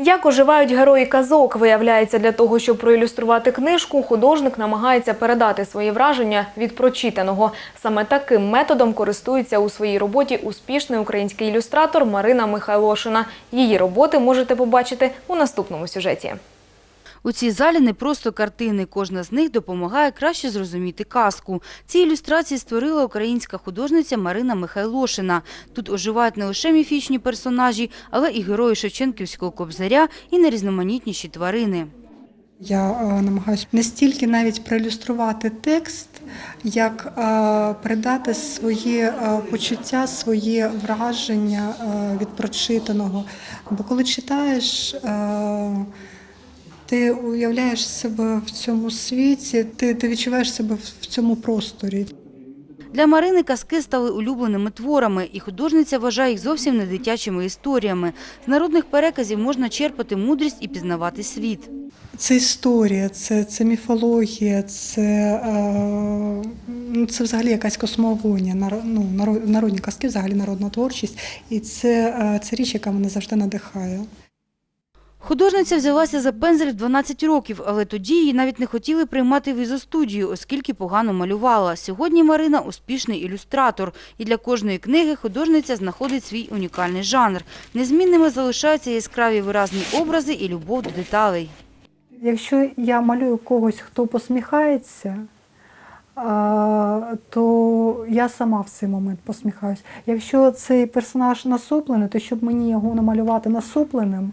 Як оживають герої казок, виявляється, для того, щоб проілюструвати книжку, художник намагається передати свої враження від прочитаного. Саме таким методом користується у своїй роботі успішний український ілюстратор Марина Михайлошина. Її роботи можете побачити у наступному сюжеті. У цій залі не просто картини, кожна з них допомагає краще зрозуміти казку. Ці ілюстрації створила українська художниця Марина Михайлошина. Тут оживають не лише міфічні персонажі, але і герої Шевченківського кобзаря і найрізноманітніші тварини. Я е, намагаюся не стільки навіть проілюструвати текст, як е, передати свої е, почуття, свої враження від прочитаного. Бо коли читаєш, ти уявляєш себе в цьому світі, ти, ти відчуваєш себе в цьому просторі. Для Марини казки стали улюбленими творами, і художниця вважає їх зовсім не дитячими історіями. З народних переказів можна черпати мудрість і пізнавати світ. Це історія, це, це міфологія, це, е, ну, це взагалі якась космогонія, ну, народні казки, взагалі народна творчість. І це, е, це річ, яка мене завжди надихає. Художниця взялася за пензель в 12 років, але тоді її навіть не хотіли приймати в ізостудію, оскільки погано малювала. Сьогодні Марина – успішний ілюстратор. І для кожної книги художниця знаходить свій унікальний жанр. Незмінними залишаються яскраві виразні образи і любов до деталей. Якщо я малюю когось, хто посміхається, то я сама в цей момент посміхаюсь. Якщо цей персонаж насуплений, то щоб мені його намалювати насупленим,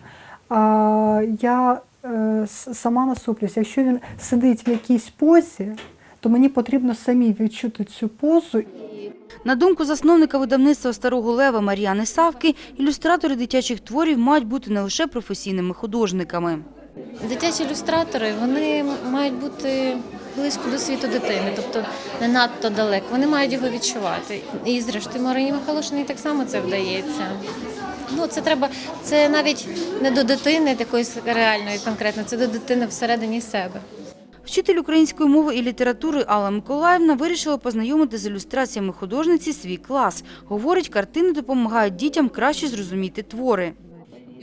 я е, сама насуплюсь. Якщо він сидить в якійсь позі, то мені потрібно самі відчути цю позу На думку засновника видавництва «Старого лева» Мар'яни Савки, ілюстратори дитячих творів мають бути не лише професійними художниками. Дитячі ілюстратори вони мають бути близько до світу дитини, тобто не надто далеко. Вони мають його відчувати. І зрештою Марині Михайлошиній так само це вдається. Ну, це треба, це навіть не до дитини такої реальної конкретно, це до дитини всередині себе. Вчитель української мови і літератури Алла Миколаївна вирішила познайомити з ілюстраціями художниці свій клас. Говорить, картини допомагають дітям краще зрозуміти твори.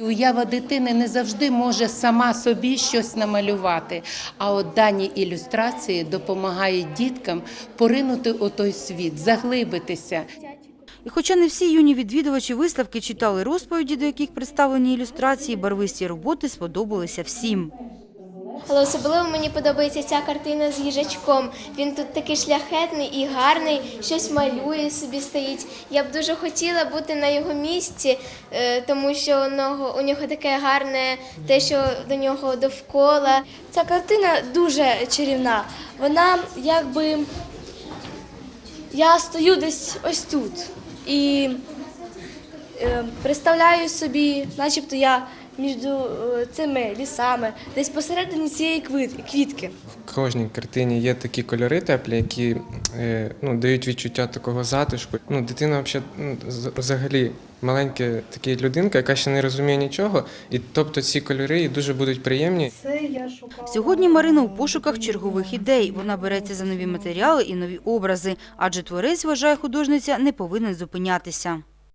Уява дитини не завжди може сама собі щось намалювати. А от дані ілюстрації допомагають діткам поринути у той світ, заглибитися. І хоча не всі юні відвідувачі виставки читали розповіді, до яких представлені ілюстрації, барвисті роботи сподобалися всім. Але особливо мені подобається ця картина з їжачком. Він тут такий шляхетний і гарний, щось малює собі стоїть. Я б дуже хотіла бути на його місці, е, тому що у нього, у нього таке гарне те, що до нього довкола. Ця картина дуже чарівна. Вона якби я стою десь ось тут і представляю собі, начебто я між е, цими лісами, десь посередині цієї квітки. В кожній картині є такі кольори теплі, які е, ну, дають відчуття такого затишку. Ну, дитина взагалі, ну, з- взагалі маленька така людинка, яка ще не розуміє нічого, і тобто ці кольори їй дуже будуть приємні. Це я шукала. Сьогодні Марина у пошуках чергових ідей. Вона береться за нові матеріали і нові образи, адже творець, вважає художниця, не повинен зупинятися.